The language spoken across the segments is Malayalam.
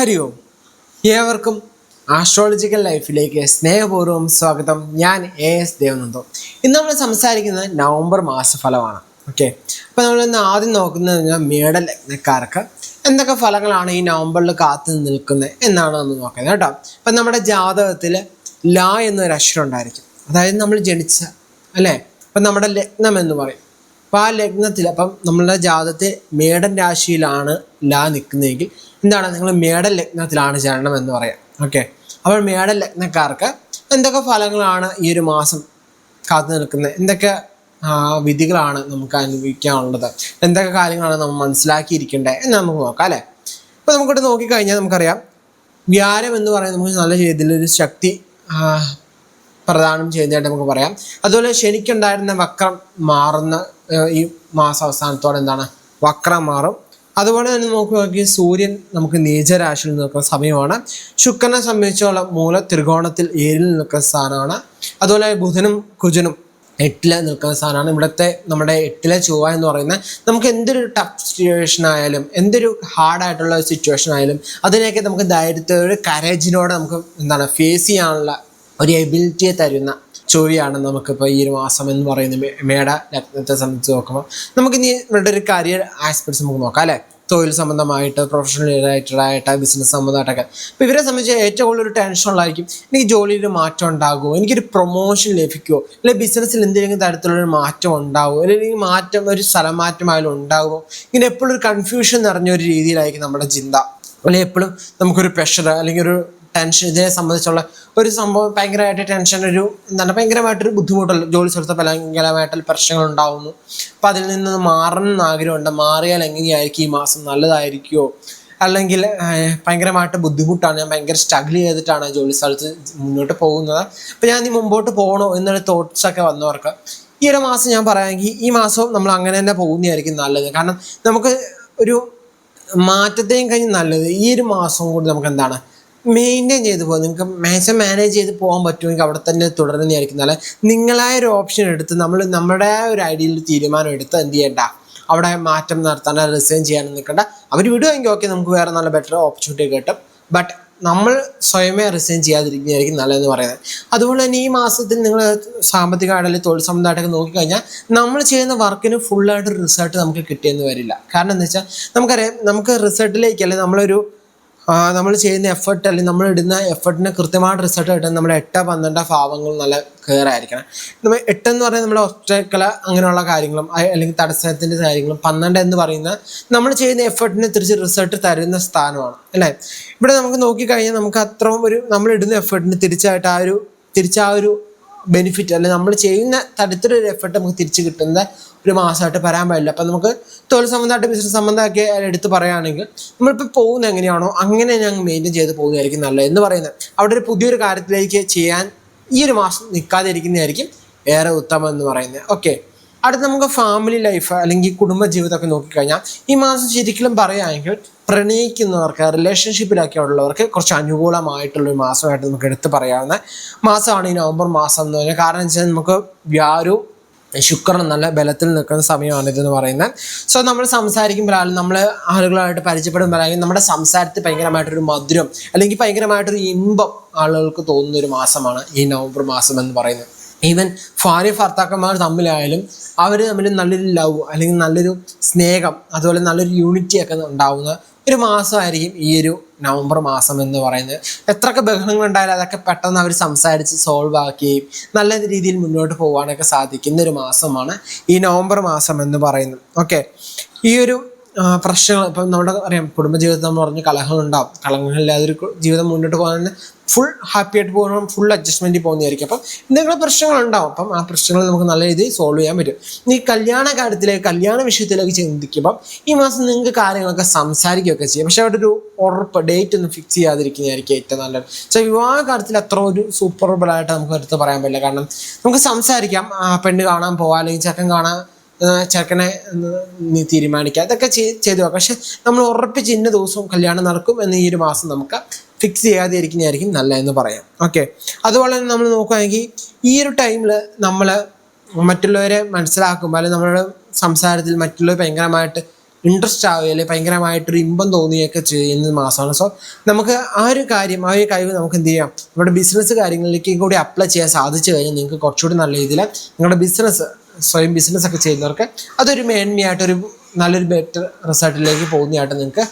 ഹരി ഓം ഏവർക്കും ആസ്ട്രോളജിക്കൽ ലൈഫിലേക്ക് സ്നേഹപൂർവം സ്വാഗതം. ഞാൻ എ എസ് ദേവനന്ദോ. ഇന്ന് നമ്മൾ സംസാരിക്കുന്നത് നവംബർ മാസഫലമാണ്. ഓക്കെ അപ്പോൾ നമ്മൾ ഇന്ന് ആദ്യം നോക്കുന്നത് പറഞ്ഞാൽ മേട ലഗ്നക്കാർക്ക് എന്തൊക്കെ ഫലങ്ങളാണ് ഈ നവംബറിൽ കാത്തു നിൽക്കുന്നത് എന്നാണ് നമ്മൾ നോക്കുന്നത് കേട്ടോ. അപ്പം നമ്മുടെ ജാതകത്തിൽ ല എന്നൊരു അക്ഷരം ഉണ്ടായിരിക്കും. അതായത് നമ്മൾ ജനിച്ച അല്ലേ? അപ്പം നമ്മുടെ ലഗ്നം എന്ന് പറയും. അപ്പോൾ ആ ലഗ്നത്തിൽ അപ്പം നമ്മളുടെ ജാതത്തെ മേടൻ രാശിയിലാണ് ലാ നിൽക്കുന്നതെങ്കിൽ എന്താണ്? നിങ്ങൾ മേടൽ ലഗ്നത്തിലാണ് ജനനം എന്ന് പറയാം. ഓക്കെ അപ്പോൾ മേടൽ ലഗ്നക്കാർക്ക് എന്തൊക്കെ ഫലങ്ങളാണ് ഈ ഒരു മാസം കാത്തു നിൽക്കുന്നത്? എന്തൊക്കെ വിധികളാണ് നമുക്ക് അനുഭവിക്കാനുള്ളത്? എന്തൊക്കെ കാര്യങ്ങളാണ് നമ്മൾ മനസ്സിലാക്കിയിരിക്കേണ്ടത് എന്ന് നമുക്ക് നോക്കാം അല്ലേ? അപ്പോൾ നമുക്കിവിടെ നോക്കിക്കഴിഞ്ഞാൽ നമുക്കറിയാം. വ്യാരം എന്ന് പറയുന്നത് നമുക്ക് നല്ല രീതിയിലൊരു ശക്തി പ്രദാനം ചെയ്യുന്നതായിട്ട് നമുക്ക് പറയാം. അതുപോലെ ശനിക്കുണ്ടായിരുന്ന വക്രം മാറുന്ന ഈ മാസം അവസാനത്തോടെ എന്താണ്? വക്രം മാറും. അതുപോലെ തന്നെ നമുക്ക് നോക്കി സൂര്യൻ നമുക്ക് നീചരാശിയിൽ നിൽക്കുന്ന സമയമാണ്. ശുക്രനെ സംബന്ധിച്ചുള്ള മൂല ത്രികോണത്തിൽ ഏരിൽ നിൽക്കുന്ന സ്ഥാനമാണ്. അതുപോലെ ബുധനും കുജനും എട്ടിലെ നിൽക്കുന്ന സ്ഥാനമാണ്. ഇവിടുത്തെ നമ്മുടെ എട്ടിലെ ചൊവ്വ എന്ന് പറയുന്നത് നമുക്ക് എന്തൊരു ടഫ് സിറ്റുവേഷൻ ആയാലും എന്തൊരു ഹാർഡായിട്ടുള്ള സിറ്റുവേഷൻ ആയാലും അതിനെയൊക്കെ നമുക്ക് ധൈര്യത്തോടെ കരേജിനോടെ നമുക്ക് എന്താണ് ഫേസ് ചെയ്യാനുള്ള ഒരു എബിലിറ്റിയെ തരുന്ന ചൊവ്വയാണ് നമുക്കിപ്പോൾ ഈ ഒരു മാസം എന്ന് പറയുന്ന മേട ലഗ്നത്തെ സംബന്ധിച്ച് നോക്കുമ്പോൾ നമുക്കിനി ഇവരുടെ ഒരു കരിയർ ആസ്പെക്ട്സ് നമുക്ക് നോക്കാം അല്ലേ? തൊഴിൽ സംബന്ധമായിട്ട് പ്രൊഫഷണൽ റിലേറ്റഡ് ആയിട്ട് ബിസിനസ് സംബന്ധമായിട്ടൊക്കെ. അപ്പോൾ ഇവരെ സംബന്ധിച്ച് ഏറ്റവും കൂടുതൽ ഒരു ടെൻഷൻ ഉള്ളതായിരിക്കും എനിക്ക് ജോലിയിൽ ഒരു മാറ്റം ഉണ്ടാകുമോ? എനിക്കൊരു പ്രൊമോഷൻ ലഭിക്കുമോ അല്ലെങ്കിൽ ബിസിനസ്സിൽ എന്തെങ്കിലും തരത്തിലുള്ളൊരു മാറ്റം ഉണ്ടാകുമോ? അല്ലെങ്കിൽ മാറ്റം ഒരു സ്ഥലം മാറ്റമായാലും ഉണ്ടാകുമോ? ഇങ്ങനെ എപ്പോഴും ഒരു കൺഫ്യൂഷൻ നിറഞ്ഞ ഒരു രീതിയിലായിരിക്കും നമ്മുടെ ചിന്ത. അല്ലെങ്കിൽ എപ്പോഴും നമുക്കൊരു പ്രഷർ അല്ലെങ്കിൽ ഒരു ടെൻഷൻ ഇതിനെ സംബന്ധിച്ചുള്ള ഒരു സംഭവം ഭയങ്കരമായിട്ട് ടെൻഷൻ ഒരു എന്താണ് ഭയങ്കരമായിട്ടൊരു ബുദ്ധിമുട്ടുള്ള ജോലി സ്ഥലത്ത് ഭയങ്കരമായിട്ടുള്ള പ്രശ്നങ്ങൾ ഉണ്ടാവുന്നു. അപ്പം അതിൽ നിന്ന് മാറണം എന്ന് ആഗ്രഹമുണ്ട്. മാറിയാൽ എങ്ങനെയായിരിക്കും ഈ മാസം നല്ലതായിരിക്കുമോ അല്ലെങ്കിൽ ഭയങ്കരമായിട്ട് ബുദ്ധിമുട്ടാണ്. ഞാൻ ഭയങ്കര സ്ട്രഗിൾ ചെയ്തിട്ടാണ് ജോലി സ്ഥലത്ത് മുന്നോട്ട് പോകുന്നത്. അപ്പം ഞാൻ ഇനി മുമ്പോട്ട് പോകണോ എന്നൊരു തോട്ട്സ് ഒക്കെ വന്നവർക്ക് ഈ ഒരു മാസം ഞാൻ പറയാമെങ്കിൽ ഈ മാസവും നമ്മൾ അങ്ങനെ തന്നെ പോകുന്നതായിരിക്കും നല്ലത്. കാരണം നമുക്ക് ഒരു മാറ്റത്തെയും കഴിഞ്ഞ് നല്ലത് ഈ ഒരു മാസം കൊണ്ട് നമുക്ക് എന്താണ്? മെയിന്റെയിൻ ചെയ്ത് പോകാം നിങ്ങൾക്ക് മാക്സിമം മാനേജ് ചെയ്ത് പോകാൻ പറ്റുമെങ്കിൽ അവിടെ തന്നെ തുടരുന്നതായിരിക്കും നല്ല നിങ്ങളായ ഒരു ഓപ്ഷൻ എടുത്ത് നമ്മൾ നമ്മുടെ ഒരു ഐഡിയയിൽ തീരുമാനം എടുത്ത് എന്ത് ചെയ്യണ്ട? അവിടെ മാറ്റം നടത്താൻ റിസൈൻ ചെയ്യാനും നിൽക്കണ്ട അവർ വിടുമെങ്കിൽ ഓക്കെ നമുക്ക് വേറെ നല്ല ബെറ്റർ ഓപ്പർച്യൂണിറ്റി കിട്ടും. ബട്ട് നമ്മൾ സ്വയമേ റിസൈൻ ചെയ്യാതിരിക്കുന്നതായിരിക്കും നല്ലതെന്ന് പറയുന്നത്. അതുപോലെ തന്നെ ഈ മാസത്തിൽ നിങ്ങൾ സാമ്പത്തികമായിട്ട് തൊഴിൽ സംബന്ധമായിട്ടൊക്കെ നോക്കിക്കഴിഞ്ഞാൽ നമ്മൾ ചെയ്യുന്ന വർക്കിന് ഫുള്ളായിട്ട് റിസൾട്ട് നമുക്ക് കിട്ടിയെന്ന് വരില്ല. കാരണം എന്താ വെച്ചാൽ നമുക്കറിയാം നമുക്ക് റിസൾട്ടിലേക്ക് അല്ലെങ്കിൽ നമ്മളൊരു നമ്മൾ ചെയ്യുന്ന എഫർട്ട് അല്ലെങ്കിൽ നമ്മൾ ഇടുന്ന എഫർട്ടിന് കൃത്യമായിട്ട് റിസൾട്ട് കിട്ടാൻ നമ്മുടെ എട്ട് പന്ത്രണ്ട് ഭാവങ്ങൾ നല്ല ക്ലിയർ ആയിരിക്കണം. നമ്മൾ എട്ടെന്ന് പറയുന്നത് നമ്മുടെ ഒറ്റക്കല അങ്ങനെയുള്ള കാര്യങ്ങളും അല്ലെങ്കിൽ തടസ്സത്തിന്റെ കാര്യങ്ങളും പന്ത്രണ്ട് എന്ന് പറയുന്നത് നമ്മൾ ചെയ്യുന്ന എഫർട്ടിന് തിരിച്ച് റിസൾട്ട് തരുന്ന സ്ഥാനമാണ് അല്ലേ? ഇവിടെ നമുക്ക് നോക്കിക്കഴിഞ്ഞാൽ നമുക്ക് അത്രയും ഒരു നമ്മൾ ഇടുന്ന എഫർട്ടിന് തിരിച്ചായിട്ട് ആ ഒരു തിരിച്ച് ആ ഒരു ബെനിഫിറ്റ് അല്ലെങ്കിൽ നമ്മൾ ചെയ്യുന്ന തരത്തിലൊരു എഫർട്ട് നമുക്ക് തിരിച്ച് കിട്ടുന്ന ഒരു മാസമായിട്ട് പറയാൻ പാടില്ല. അപ്പം നമുക്ക് തൊഴിൽ സംബന്ധമായിട്ട് ബിസിനസ് സംബന്ധമൊക്കെ എടുത്ത് പറയുകയാണെങ്കിൽ നമ്മളിപ്പോൾ പോകുന്നത് എങ്ങനെയാണോ അങ്ങനെ ഞങ്ങൾ മെയിന്റെയിൻ ചെയ്ത് പോകുന്നതായിരിക്കും നല്ലത് എന്ന് പറയുന്നത്. അവിടെ ഒരു പുതിയൊരു കാര്യത്തിലേക്ക് ചെയ്യാൻ ഈ ഒരു മാസം നിൽക്കാതിരിക്കുന്നതായിരിക്കും ഏറെ ഉത്തമം എന്ന് പറയുന്നത്. ഓക്കെ അടുത്ത് നമുക്ക് ഫാമിലി ലൈഫ് അല്ലെങ്കിൽ കുടുംബ ജീവിതമൊക്കെ നോക്കിക്കഴിഞ്ഞാൽ ഈ മാസം ശരിക്കും പറയുകയാണെങ്കിൽ പ്രണയിക്കുന്നവർക്ക് റിലേഷൻഷിപ്പിലൊക്കെ ഉള്ളവർക്ക് കുറച്ച് അനുകൂലമായിട്ടുള്ള ഒരു മാസമായിട്ട് നമുക്ക് എടുത്തു പറയാവുന്ന മാസമാണ് ഈ നവംബർ മാസം എന്ന് പറഞ്ഞാൽ. കാരണം വെച്ചാൽ നമുക്ക് വ്യാരു ശുക്രൻ നല്ല ബലത്തിൽ നിൽക്കുന്ന സമയമാണ് ഇതെന്ന് പറയുന്നത്. സോ നമ്മൾ സംസാരിക്കുമ്പോഴാലും നമ്മൾ ആളുകളായിട്ട് പരിചയപ്പെടുമ്പോഴാലും നമ്മുടെ സംസാരത്തിൽ ഭയങ്കരമായിട്ടൊരു മധുരം അല്ലെങ്കിൽ ഭയങ്കരമായിട്ടൊരു ഇമ്പം ആളുകൾക്ക് തോന്നുന്ന ഒരു മാസമാണ് ഈ നവംബർ മാസം എന്ന് പറയുന്നത്. ഈവൻ ഭാര്യ ഭർത്താക്കന്മാർ തമ്മിലായാലും അവർ തമ്മിൽ നല്ലൊരു ലവ് അല്ലെങ്കിൽ നല്ലൊരു സ്നേഹം അതുപോലെ നല്ലൊരു യൂണിറ്റി ഒക്കെ ഉണ്ടാവുന്ന ഒരു മാസമായിരിക്കും ഈ ഒരു നവംബർ മാസം എന്ന് പറയുന്നത്. എത്രയൊക്കെ ബഹളങ്ങൾ ഉണ്ടായാലും അതൊക്കെ പെട്ടെന്ന് അവർ സംസാരിച്ച് സോൾവ് ആക്കുകയും നല്ല രീതിയിൽ മുന്നോട്ട് പോകാനൊക്കെ സാധിക്കുന്ന ഒരു മാസമാണ് ഈ നവംബർ മാസം എന്ന് പറയുന്നത്. ഓക്കെ ഈ ഒരു പ്രശ്നങ്ങൾ ഇപ്പം നമ്മുടെ അറിയാം കുടുംബജീവിതത്തിൽ നമ്മൾ പറഞ്ഞ് കലഹങ്ങളുണ്ടാവും. കലഹങ്ങളില്ലാതെ ഒരു ജീവിതം മുന്നോട്ട് പോകാൻ ഫുൾ ഹാപ്പി ആയിട്ട് പോകണം ഫുൾ അഡ്ജസ്റ്റ്മെന്റ് പോകുന്നതായിരിക്കും. അപ്പം എന്തെങ്കിലും പ്രശ്നങ്ങൾ ഉണ്ടാവും അപ്പം ആ പ്രശ്നങ്ങൾ നമുക്ക് നല്ല രീതിയിൽ സോൾവ് ചെയ്യാൻ പറ്റും. ഈ കല്യാണ കാര്യത്തിലേക്ക് കല്യാണ വിഷയത്തിലേക്ക് ചിന്തിക്കുമ്പം ഈ മാസം നിങ്ങൾക്ക് കാര്യങ്ങളൊക്കെ സംസാരിക്കുകയൊക്കെ ചെയ്യും. പക്ഷെ അവിടെ ഒരു ഉറപ്പ് ഡേറ്റ് ഒന്നും ഫിക്സ് ചെയ്യാതിരിക്കുന്നതായിരിക്കും ഏറ്റവും നല്ലത്. പക്ഷേ വിവാഹ കാര്യത്തിൽ അത്ര ഒരു സൂപ്പർബിളായിട്ട് നമുക്ക് എടുത്ത് പറയാൻ പറ്റില്ല. കാരണം നമുക്ക് സംസാരിക്കാം. പെണ്ണ് കാണാൻ പോവാം അല്ലെങ്കിൽ ചെക്കൻ കാണാൻ ചെറുക്കനെ തീരുമാനിക്കുക. അതൊക്കെ ചെയ്- ചെയ്തു പോകാം പക്ഷെ നമ്മൾ ഉറപ്പിച്ച് ഇന്ന ദിവസവും കല്യാണം നടക്കും എന്ന് ഈ ഒരു മാസം നമുക്ക് ഫിക്സ് ചെയ്യാതെ ഇരിക്കുന്നതായിരിക്കും എന്ന് പറയാം. ഓക്കെ അതുപോലെ തന്നെ നമ്മൾ നോക്കുകയാണെങ്കിൽ ഈ ഒരു ടൈമിൽ നമ്മൾ മറ്റുള്ളവരെ മനസ്സിലാക്കുമ്പോൾ അല്ലെങ്കിൽ നമ്മുടെ സംസാരത്തിൽ മറ്റുള്ളവർ ഭയങ്കരമായിട്ട് ഇൻട്രസ്റ്റ് ആവുകയോ അല്ലെങ്കിൽ ഭയങ്കരമായിട്ടൊരു ഇമ്പം തോന്നുകയൊക്കെ ചെയ്യുന്ന മാസമാണ്. സോ നമുക്ക് ആ ഒരു കാര്യം ആ ഒരു കഴിവ് നമുക്ക് എന്ത് ചെയ്യാം? നമ്മുടെ ബിസിനസ് കാര്യങ്ങളിലേക്ക് കൂടി അപ്ലൈ ചെയ്യാൻ സാധിച്ചു കഴിഞ്ഞാൽ നിങ്ങൾക്ക് കുറച്ചുകൂടി നല്ല രീതിയിൽ നിങ്ങളുടെ ബിസിനസ് സ്വയം ബിസിനസ് ഒക്കെ ചെയ്യുന്നവർക്ക് അതൊരു മേന്മയായിട്ടൊരു നല്ലൊരു ബെറ്റർ റിസൾട്ടിലേക്ക് പോകുന്നതായിട്ട് നിങ്ങൾക്ക്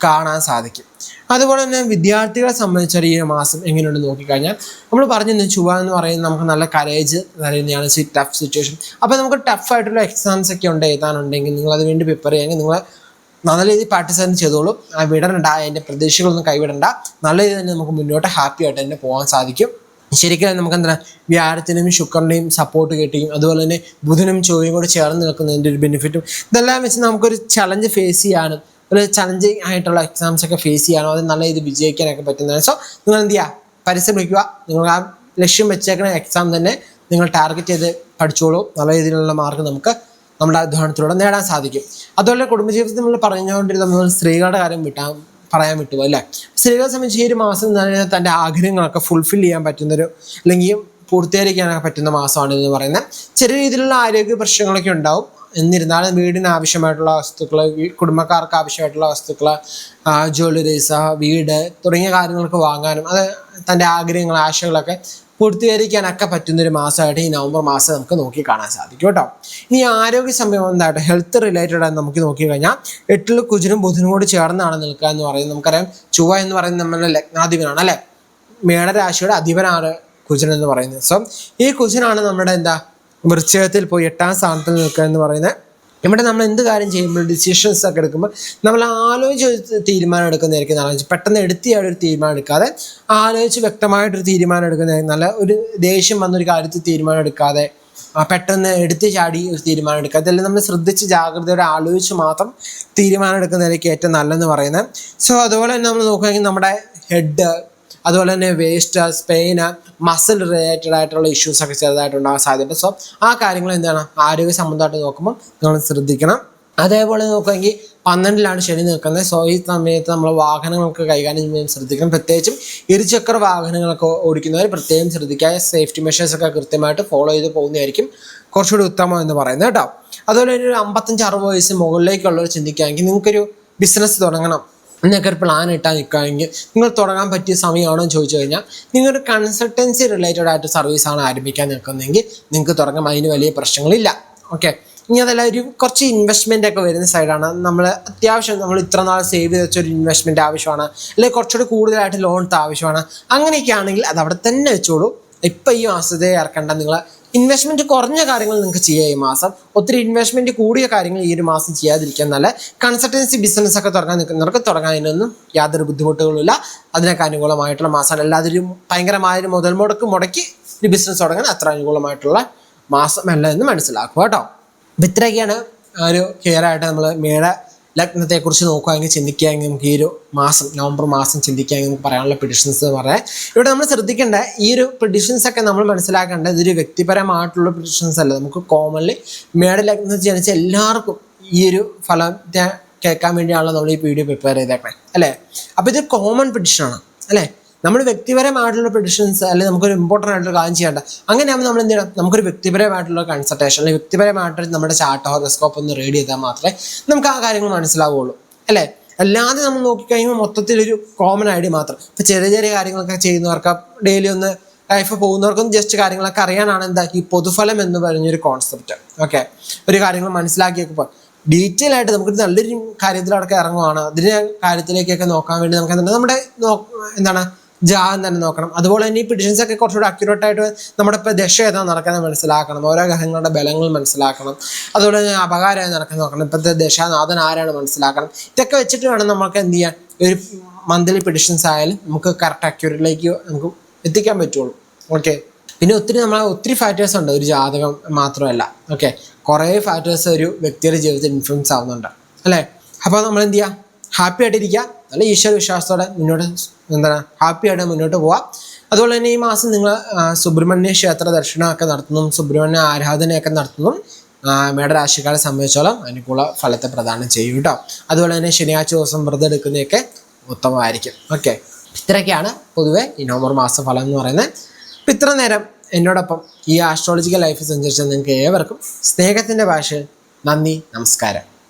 കാണാൻ സാധിക്കും. അതുപോലെ തന്നെ വിദ്യാർത്ഥികളെ സംബന്ധിച്ചൊരു ഈ മാസം എങ്ങനെയുണ്ട് നോക്കിക്കഴിഞ്ഞാൽ നമ്മൾ പറഞ്ഞു ചുവ എന്ന് പറയുന്നത് നമുക്ക് നല്ല കരേജ് തരുന്നതാണ്. ടഫ് സിറ്റുവേഷൻ അപ്പോൾ നമുക്ക് ടഫ് ആയിട്ടുള്ള എക്സാംസ് ഒക്കെ ഉണ്ട് എഴുതാനുണ്ടെങ്കിൽ നിങ്ങൾ അത് വേണ്ടി പ്രിപ്പയർ ചെയ്യുമെങ്കിൽ നിങ്ങൾ നല്ല രീതിയിൽ പാർട്ടിസിപ്പേറ്റ് ചെയ്തോളൂ. വിടണ്ട അതിന്റെ പ്രതീക്ഷകളൊന്നും കൈവിടണ്ട. നല്ല രീതിയിൽ തന്നെ നമുക്ക് മുന്നോട്ട് ഹാപ്പി ആയിട്ട് തന്നെ പോകാൻ സാധിക്കും. ശരിക്കും നമുക്ക് എന്താ വ്യാഴത്തിനും ശുക്രന്റെയും സപ്പോർട്ട് കിട്ടിയും അതുപോലെ തന്നെ ബുധനും ചൊവ്വയും കൂടെ ചേർന്ന് നിൽക്കുന്നതിന്റെ ഒരു ബെനിഫിറ്റും ഇതെല്ലാം വെച്ച് നമുക്കൊരു ചലഞ്ച് ഫേസ് ചെയ്യാനും ഒരു ചലഞ്ചിങ് ആയിട്ടുള്ള എക്സാംസ് ഒക്കെ ഫേസ് ചെയ്യാനോ അത് നല്ല രീതിയിൽ വിജയിക്കാനൊക്കെ പറ്റുന്നതാണ്. സോ നിങ്ങൾ എന്ത് ചെയ്യുക പരിശ്രമിക്കുക. നിങ്ങൾ ആ ലക്ഷ്യം വെച്ചേക്കുന്ന എക്സാം തന്നെ നിങ്ങൾ ടാർഗറ്റ് ചെയ്ത് പഠിച്ചോളൂ. നല്ല രീതിയിലുള്ള മാർക്ക് നമുക്ക് നമ്മുടെ അധ്വാനത്തിലൂടെ നേടാൻ സാധിക്കും. അതുപോലെ കുടുംബജീവിതത്തിൽ നമ്മൾ പറഞ്ഞുകൊണ്ടിരുന്ന സ്ത്രീകളുടെ കാര്യം വിട്ടാൽ പറയാൻ പറ്റുമോ അല്ലേ? സ്ത്രീകളെ സംബന്ധിച്ച് ഈ ഒരു മാസം എന്ന് പറഞ്ഞാൽ തന്റെ ആഗ്രഹങ്ങളൊക്കെ ഫുൾഫിൽ ചെയ്യാൻ പറ്റുന്നൊരു അല്ലെങ്കിൽ പൂർത്തീകരിക്കാനൊക്കെ പറ്റുന്ന മാസമാണ് എന്ന് പറയുന്നത്. ചെറിയ രീതിയിലുള്ള ആരോഗ്യ പ്രശ്നങ്ങളൊക്കെ ഉണ്ടാവും. എന്നിരുന്നാലും വീടിന് ആവശ്യമായിട്ടുള്ള വസ്തുക്കൾ കുടുംബക്കാർക്ക് ആവശ്യമായിട്ടുള്ള വസ്തുക്കൾ ജ്വല്ലറീസ് വീട് തുടങ്ങിയ കാര്യങ്ങളൊക്കെ വാങ്ങാനും അത് തന്റെ ആഗ്രഹങ്ങൾ ആശകളൊക്കെ പൂർത്തീകരിക്കാനൊക്കെ പറ്റുന്നൊരു മാസമായിട്ട് ഈ നവംബർ മാസം നമുക്ക് നോക്കി കാണാൻ സാധിക്കും കേട്ടോ. ഇനി ആരോഗ്യ സംബന്ധം എന്തായിട്ട് ഹെൽത്ത് റിലേറ്റഡ് ആയി നമുക്ക് നോക്കി കഴിഞ്ഞാൽ എട്ടിൽ കുജനും ബുധനും കൂടി ചേർന്നാണ് നിൽക്കുക എന്ന് പറയുന്നത്. നമുക്കറിയാം ചുവ എന്ന് പറയുന്നത് നമ്മുടെ ലഗ്നാധിപനാണ് അല്ലെ? മേടരാശിയുടെ അധിപനാണ് കുജൻ എന്ന് പറയുന്നത്. സോ ഈ കുജനാണ് നമ്മുടെ എന്താ വൃശ്ചികത്തിൽ പോയി എട്ടാം സ്ഥാനത്ത് നിൽക്കുക എന്ന് പറയുന്നത്. ഇവിടെ നമ്മൾ എന്ത് കാര്യം ചെയ്യുമ്പോൾ ഡിസിഷൻസ് ഒക്കെ എടുക്കുമ്പോൾ നമ്മൾ ആലോചിച്ച് തീരുമാനം എടുക്കുന്നതായിരിക്കും നല്ല പെട്ടെന്ന് എടുത്തിയാൽ ഒരു തീരുമാനം എടുക്കാതെ ആലോചിച്ച് വ്യക്തമായിട്ടൊരു തീരുമാനം എടുക്കുന്നതായിരിക്കും. നല്ല ഒരു ദേഷ്യം വന്നൊരു കാര്യത്തിൽ തീരുമാനം എടുക്കാതെ പെട്ടെന്ന് എടുത്ത് ചാടി ഒരു തീരുമാനം എടുക്കുക അതെല്ലാം നമ്മൾ ശ്രദ്ധിച്ച് ജാഗ്രതയോടെ ആലോചിച്ച് മാത്രം തീരുമാനം എടുക്കുന്നതിലേക്ക് ഏറ്റവും നല്ലതെന്ന് പറയുന്നത്. സോ അതുപോലെ തന്നെ നമ്മൾ നോക്കുകയാണെങ്കിൽ നമ്മുടെ ഹെഡ് അതുപോലെ തന്നെ വേസ്റ്റ് സ്പെയിന് മസിൽ റിലേറ്റഡ് ആയിട്ടുള്ള ഇഷ്യൂസ് ഒക്കെ ചെറുതായിട്ട് ഉണ്ടാകാൻ സാധ്യത സോ ആ കാര്യങ്ങൾ എന്താണ്? ആരോഗ്യ സംബന്ധമായിട്ട് നോക്കുമ്പോൾ നിങ്ങൾ ശ്രദ്ധിക്കണം. അതേപോലെ നോക്കുകയെങ്കിൽ പന്ത്രണ്ടിലാണ് ശനി നിൽക്കുന്നത്. സോ ഈ സമയത്ത് നമ്മൾ വാഹനങ്ങൾക്ക് കൈകാര്യം ചെയ്യാൻ ശ്രദ്ധിക്കണം. പ്രത്യേകിച്ചും ഇരുചക്ര വാഹനങ്ങളൊക്കെ ഓടിക്കുന്നവർ പ്രത്യേകം ശ്രദ്ധിക്കുക. സേഫ്റ്റി മെഷേഴ്സൊക്കെ കൃത്യമായിട്ട് ഫോളോ ചെയ്ത് പോകുന്നതായിരിക്കും കുറച്ചുകൂടി ഉത്തമം എന്ന് പറയുന്നത് കേട്ടോ. അതുപോലെ ഒരു അമ്പത്തഞ്ച് അറുപത് വയസ്സ് മുകളിലേക്കുള്ളവർ ചിന്തിക്കുകയാണെങ്കിൽ നിങ്ങൾക്കൊരു ബിസിനസ് തുടങ്ങണം. നിങ്ങൾക്ക് ഒരു പ്ലാൻ ഇട്ടാൽ നിൽക്കുകയാണെങ്കിൽ നിങ്ങൾ തുടങ്ങാൻ പറ്റിയ സമയമാണോ എന്ന് ചോദിച്ചു കഴിഞ്ഞാൽ നിങ്ങളൊരു കൺസൾട്ടൻസി റിലേറ്റഡ് ആയിട്ട് സർവീസാണ് ആരംഭിക്കാൻ നിൽക്കുന്നതെങ്കിൽ നിങ്ങൾക്ക് തുടങ്ങാം. അതിന് വലിയ പ്രശ്നങ്ങളില്ല. ഓക്കെ ഇനി അതല്ല ഒരു കുറച്ച് ഇൻവെസ്റ്റ്മെന്റ് ഒക്കെ വരുന്ന സൈഡാണ് നമ്മൾ അത്യാവശ്യം നമ്മൾ ഇത്ര നാൾ സേവ് ചെയ്ത് വെച്ചൊരു ഇൻവെസ്റ്റ്മെന്റ് ആവശ്യമാണ്. അല്ലെങ്കിൽ കുറച്ചുകൂടി കൂടുതലായിട്ട് ലോൺ ആവശ്യമാണ്. അങ്ങനെയൊക്കെ ആണെങ്കിൽ അത് അവിടെ തന്നെ വെച്ചോളൂ. ഇപ്പം ഈ മാസത്തെ ഇറക്കേണ്ട നിങ്ങൾ ഇൻവെസ്റ്റ്മെന്റ് കുറഞ്ഞ കാര്യങ്ങൾ നിങ്ങൾക്ക് ചെയ്യാം ഈ മാസം. ഒത്തിരി ഇൻവെസ്റ്റ്മെന്റ് കൂടിയ കാര്യങ്ങൾ ഈ ഒരു മാസം ചെയ്യാതിരിക്കാൻ നല്ല കൺസൾട്ടൻസി ബിസിനസ് ഒക്കെ തുടങ്ങാൻ നിൽക്കുന്നവർക്ക് തുടങ്ങാനൊന്നും യാതൊരു ബുദ്ധിമുട്ടുകളുമില്ല അതിനൊക്കെ അനുകൂലമായിട്ടുള്ള മാസമാണ് അല്ലാതെ ഒരു ഭയങ്കരമായ മുതൽ മുടക്ക് മുടക്കി ഒരു ബിസിനസ് തുടങ്ങാൻ അത്ര അനുകൂലമായിട്ടുള്ള മാസമല്ല എന്ന് മനസ്സിലാക്കുക കേട്ടോ. അപ്പം ഇത്രയൊക്കെയാണ് ഒരു ക്ലിയർ ആയിട്ട് നമ്മൾ മേട ലഗ്നത്തെക്കുറിച്ച് നോക്കുകയാണെങ്കിൽ ചിന്തിക്കുകയാണെങ്കിൽ നമുക്ക് ഈ ഒരു മാസം നവംബർ മാസം ചിന്തിക്കുകയാണെങ്കിൽ നമുക്ക് പറയാനുള്ള പ്രിഡിഷൻസ് എന്ന് പറയാം. ഇവിടെ നമ്മൾ ശ്രദ്ധിക്കേണ്ട ഈ ഒരു പ്രിഡിഷൻസ് ഒക്കെ നമ്മൾ മനസ്സിലാക്കേണ്ട ഇതൊരു വ്യക്തിപരമായിട്ടുള്ള പ്രിഡിഷൻസ് അല്ല. നമുക്ക് കോമൺലി മേട ലഗ്നത്തിൽ ജനിച്ച എല്ലാവർക്കും ഈ ഒരു ഫലം കേൾക്കാൻ വേണ്ടിയാണല്ലോ നമ്മൾ ഈ വീഡിയോ പ്രിപ്പയർ ചെയ്തേക്കണേ. അല്ലേ? അപ്പോൾ ഇത് കോമൺ പ്രിഡിഷനാണ് അല്ലേ? നമ്മൾ വ്യക്തിപരമായിട്ടുള്ള പ്രഡിഷൻസ് അല്ലെങ്കിൽ നമുക്കൊരു ഇമ്പോർട്ടന്റ് ആയിട്ടുള്ള കാര്യം ചെയ്യേണ്ട അങ്ങനെയാകുമ്പോൾ നമ്മൾ എന്ത് ചെയ്യണം? നമുക്കൊരു വ്യക്തിപരമായിട്ടുള്ള കൺസൾട്ടേഷൻ അല്ലെങ്കിൽ വ്യക്തിപരമായിട്ട് നമ്മുടെ ചാർട്ട് ഹോറോസ്കോപ്പ് ഒന്ന് റീഡ് ചെയ്താൽ മാത്രമേ നമുക്ക് ആ കാര്യങ്ങൾ മനസ്സിലാവുള്ളൂ. അല്ലേ? അല്ലാതെ നമ്മൾ നോക്കിക്കഴിയുമ്പോൾ മൊത്തത്തിലൊരു കോമൺ ഐഡിയ മാത്രം. ഇപ്പം ചെറിയ ചെറിയ കാര്യങ്ങളൊക്കെ ചെയ്യുന്നവർക്ക് ഡെയിലി ഒന്ന് ലൈഫ് പോകുന്നവർക്കും ജസ്റ്റ് കാര്യങ്ങളൊക്കെ അറിയാനാണ് എന്താ? ഈ പൊതുഫലം എന്ന് പറഞ്ഞൊരു കോൺസെപ്റ്റ് ഓക്കെ ഒരു കാര്യങ്ങൾ മനസ്സിലാക്കിയൊക്കെ ഡീറ്റെയിൽ ആയിട്ട് നമുക്ക് നല്ലൊരു കാര്യത്തിലടക്കം ഇറങ്ങുവാണ്. അതിന് കാര്യത്തിലേക്കൊക്കെ നോക്കാൻ വേണ്ടി നമുക്ക് എന്താണ് നമ്മുടെ എന്താണ്? ജാതം തന്നെ നോക്കണം. അതുപോലെ തന്നെ ഈ പിഡിഷൻസ് ഒക്കെ കുറച്ചുകൂടി അക്യൂറേറ്റ് ആയിട്ട് നമ്മുടെ ഇപ്പോൾ ദശ ഏതാ നടക്കുന്നത് മനസ്സിലാക്കണം. ഓരോ ഗ്രഹങ്ങളുടെ ബലങ്ങൾ മനസ്സിലാക്കണം. അതുപോലെ തന്നെ അപകാരം നടക്കാൻ നോക്കണം. ഇപ്പോഴത്തെ ദശാനാഥൻ ആരാണ് മനസ്സിലാക്കണം. ഇതൊക്കെ വെച്ചിട്ട് വേണം നമുക്ക് എന്ത് ചെയ്യാൻ? ഒരു മന്ത്ലി പിഡിഷൻസ് ആയാലും നമുക്ക് കറക്റ്റ് അക്യൂറേറ്റിലേക്ക് നമുക്ക് എത്തിക്കാൻ പറ്റുള്ളൂ. ഓക്കെ പിന്നെ ഒത്തിരി നമ്മൾ ഒത്തിരി ഫാക്ടേഴ്സ് ഉണ്ട്. ഒരു ജാതകം മാത്രമല്ല. ഓക്കെ കുറേ ഫാക്ടേഴ്സ് ഒരു വ്യക്തിയുടെ ജീവിതത്തിൽ ഇൻഫ്ലുവൻസ് ആവുന്നുണ്ട്. അല്ലേ? അപ്പോൾ നമ്മൾ എന്ത് ചെയ്യുക ഹാപ്പി ആയിട്ടിരിക്കുക. നല്ല ഈശ്വര വിശ്വാസത്തോടെ മുന്നോട്ട് എന്താണ് ഹാപ്പി ആയിട്ട് മുന്നോട്ട് പോവാം. അതുപോലെ തന്നെ ഈ മാസം നിങ്ങൾ സുബ്രഹ്മണ്യ ക്ഷേത്ര ദർശനമൊക്കെ നടത്തുന്നു സുബ്രഹ്മണ്യ ആരാധനയൊക്കെ നടത്തുന്നു മേടരാശിക്കാരെ സംബന്ധിച്ചോളം അനുകൂല ഫലത്തെ പ്രദാനം ചെയ്യും കേട്ടോ അതുപോലെ തന്നെ ശനിയാഴ്ച ദിവസം വ്രതം എടുക്കുന്നതൊക്കെ ഉത്തമമായിരിക്കും. ഓക്കെ. ഇത്രയൊക്കെയാണ് പൊതുവെ ഈ നവംബർ മാസ ഫലം എന്ന് പറയുന്നത്. അപ്പം ഇത്ര നേരം എന്നോടൊപ്പം ഈ ആസ്ട്രോളജിക്കൽ ലൈഫ് സഞ്ചരിച്ച നിങ്ങൾക്ക് ഏവർക്കും സ്നേഹത്തിന്റെ ഭാഷ നന്ദി നമസ്കാരം.